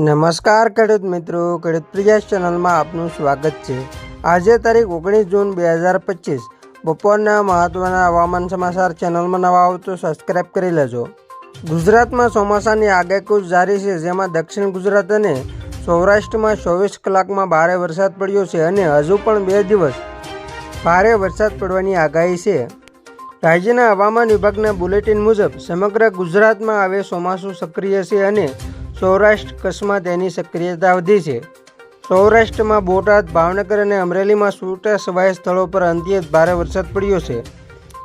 નમસ્કાર, ખેડૂત મિત્રો. ખેડૂત પ્રિયા ચેનલમાં આપનું સ્વાગત છે. આજે તારીખ ઓગણીસ જૂન બે હજાર પચીસ. બપોરના મહત્વના હવામાન સમાચાર ચેનલમાં નવા આવો તો સબસ્ક્રાઈબ કરી લેજો. ગુજરાતમાં ચોમાસાની આગાહી જારી છે, જેમાં દક્ષિણ ગુજરાત અને સૌરાષ્ટ્રમાં ચોવીસ કલાકમાં ભારે વરસાદ પડ્યો છે અને હજુ પણ બે દિવસ ભારે વરસાદ પડવાની આગાહી છે. રાજ્યના હવામાન વિભાગના બુલેટિન મુજબ, સમગ્ર ગુજરાતમાં હવે ચોમાસું સક્રિય છે અને સૌરાષ્ટ્ર કચ્છમાં તેની સક્રિયતા વધી છે. સૌરાષ્ટ્રમાં બોટાદ, ભાવનગર અને અમરેલીમાં છૂટા સવાય સ્થળો પર અંત્યત ભારે વરસાદ પડ્યો છે.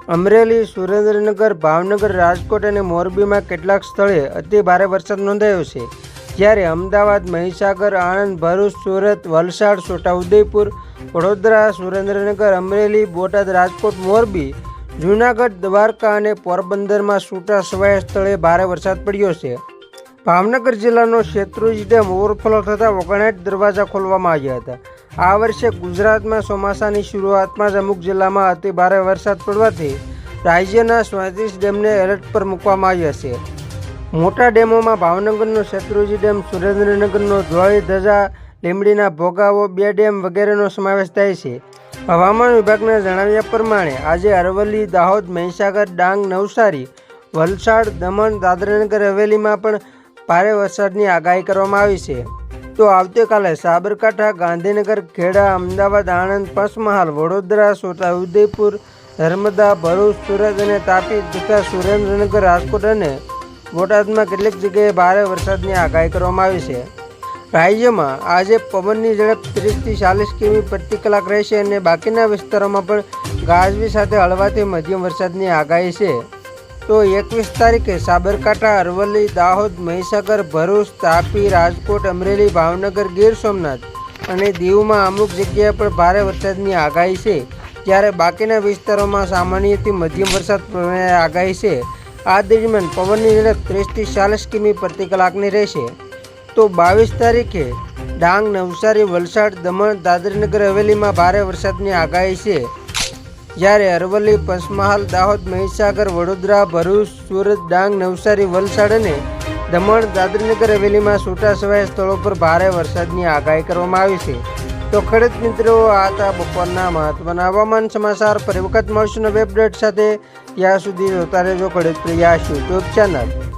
અમરેલી, સુરેન્દ્રનગર, ભાવનગર, રાજકોટ અને મોરબીમાં કેટલાક સ્થળે અતિ ભારે વરસાદ નોંધાયો છે. જ્યારે અમદાવાદ, મહીસાગર, આણંદ, ભરૂચ, સુરત, વલસાડ, છોટાઉદેપુર, વડોદરા, સુરેન્દ્રનગર, અમરેલી, બોટાદ, રાજકોટ, મોરબી, જૂનાગઢ, દ્વારકા અને પોરબંદરમાં છૂટા છવાયા સ્થળે ભારે વરસાદ પડ્યો છે. ભાવનગર જિલ્લાનો શેત્રુંજી ડેમ ઓવરફ્લો થતાં ઓગણસાઠ દરવાજા ખોલવામાં આવ્યા હતા. આ વર્ષે ગુજરાતમાં ચોમાસાની શરૂઆતમાં જ અમુક જિલ્લામાં અતિ ભારે વરસાદ પડવાથી રાજ્યના ચોત્રીસ ડેમને એલર્ટ પર મૂકવામાં આવ્યા છે. મોટા ડેમોમાં ભાવનગરનો શેત્રુંજી ડેમ સુરેન્દ્રનગરનો ધોળી ધજા, લીંબડીના ભોગાવો, બે ડેમ વગેરેનો સમાવેશ થાય છે. હવામાન વિભાગના જણાવ્યા પ્રમાણે આજે અરવલ્લી, દાહોદ, મહીસાગર, ડાંગ, નવસારી, વલસાડ, દમણ, દાદરાનગર હવેલીમાં પણ ભારે વરસાદની આગાહી કરવામાં આવી છે. તો આવતીકાલે સાબરકાંઠા, ગાંધીનગર, ખેડા, અમદાવાદ, આણંદ, પંચમહાલ, વડોદરા છોટાઉદેપુર નર્મદા, ભરૂચ, સુરત અને તાપી તથા સુરેન્દ્રનગર, રાજકોટ અને બોટાદમાં કેટલીક જગ્યાએ ભારે વરસાદની આગાહી કરવામાં આવી છે. રાજ્યમાં આજે પવનની ઝડપ ત્રીસથી ચાલીસ કિમી પ્રતિ કલાક રહેશે અને બાકીના વિસ્તારોમાં પણ ગાજવી સાથે હળવાથી મધ્યમ વરસાદની આગાહી છે. તો એકવીસ તારીખે સાબરકાંઠા, અરવલ્લી, દાહોદ, મહીસાગર, ભરૂચ, તાપી, રાજકોટ, અમરેલી, ભાવનગર, ગીર સોમનાથ અને દીવમાં અમુક જગ્યાએ પર ભારે વરસાદની આગાહી છે. જ્યારે બાકીના વિસ્તારોમાં સામાન્યથી મધ્યમ વરસાદ પડવાની આગાહી છે. આ દરમિયાન પવનની ઝડપ ત્રીસથી ચાલીસ કિમી પ્રતિ કલાકની રહેશે. તો બાવીસ તારીખે ડાંગ, નવસારી, વલસાડ, દમણ દાદરીનગર હવેલીમાં ભારે વરસાદની આગાહી છે. જ્યારે અરવલ્લી, પંચમહાલ, દાહોદ, મહીસાગર, વડોદરા, ભરૂચ, સુરત, ડાંગ, નવસારી, વલસાડ અને દમણ, દાદરીનગર હવેલીમાં છૂટાછવાયા સ્થળો પર ભારે વરસાદની આગાહી કરવામાં આવી છે. તો ખેડૂત મિત્રો, આ હતા બપોરના મહત્વના હવામાન સમાચાર. ફરી વખત મળશું નવી અપડેટ સાથે. ત્યાં સુધી જોતા રહેજો ખેડૂત પ્રિયા યુટ્યુબ ચેનલ.